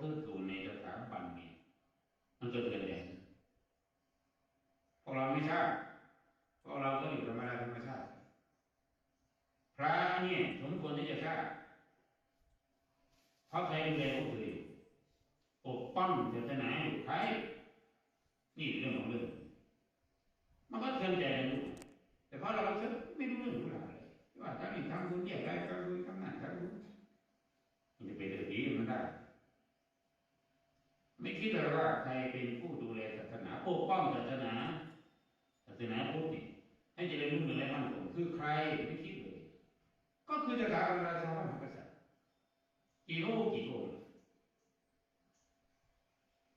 เทิดทูนในสถาบันเนี่ยมันก็เกินแดนพวกเราไม่ทราบพวกเราก็อยู่ธรรมดาธรรมชาติพระเนี่ยสมควรที่จะทราบเพราะใครดูแลพวกเออยู่ปกป้องศาสนาอยู่ใครนี่เรื่องของเรื่องมันก็เทินใจกันรู้แต่เพราะเราก็ไม่รู้เรื่องรู้ราวเลยว่าถ้ามีทำบุญแยกได้ก็รู้ทำนั่นทำรู้มันจะเป็นเรื่องดีมันได้ ยว่าใครเป็นผู้ดูแลศาสนาปกป้องศาสนา ศาสนาพุทธนี่ให้เจริญรุ่งเรืองและมั่นคงคือใครไม่คิดเลย ก็คือสถาบันราชาพระมหากษัตริย์กี่โลกกี่โลก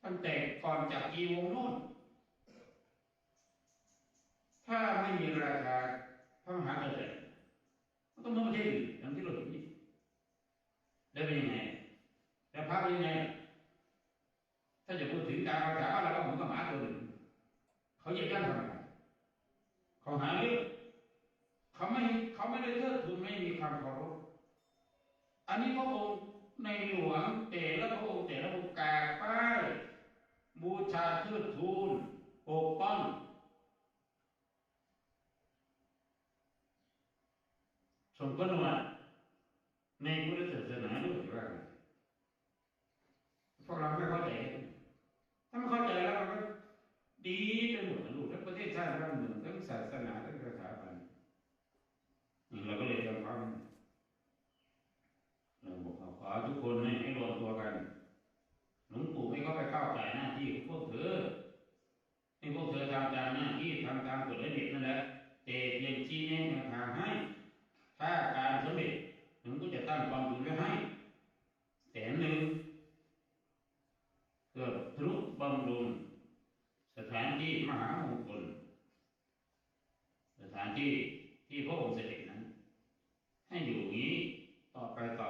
ตั้งแต่ก่อนจากกีวงโน่นถ้าไม่มีราชาพระมหากษัตริย์ก็เหมือนประเทศอื่นอย่างที่เราเห็นนี่ได้เป็นยังไงแต่พระเป็นยังไง ถ้าจะพูดถึงตามภาษาบ้าเราก็เหมือนกับหมาตัวหนึ่งเขาเหยียบย่ำทำไมเขาหาเรื่องเขาไม่เขาไม่ได้เทิดทูนไม่มีความเคารพอันนี้พระองค์ในหลวงแต่ละพระองค์แต่ละพระองค์กาป้ายบูชาเทิดทูนปกป้องสมกุลวัตในพุทธศาสนาด้วยว่าพวกเราไม่เข้าใจ ถ้าไม่เข้าใจแล้วมันก็ ดีไปหมดลูกทั้งประเทศชาติบ้านเมืองทั้งศาสนาทั้งสถาบันเราก็เลยทำความเราบอกขอทุกคนให้ให้รวมตัวกันหลวงปู่ไม่เขาไปก้าวไก่หน้าที่ของพวกเธอให้พวกเธอทำตามหน้าที่ทำตามกฎระเบียบนั่นแหละแต่เพียงชี้แนะทางให้ ถ้าการสำเร็จหลวงก็จะตั้งความถึงไว้ให้แสนหนึ่งเพื่อทรุบำรุง ที่มหามงคลสถานที่ที่พระองค์เสด็จนั้น ให้อยู่นี้ต่อไปต่อ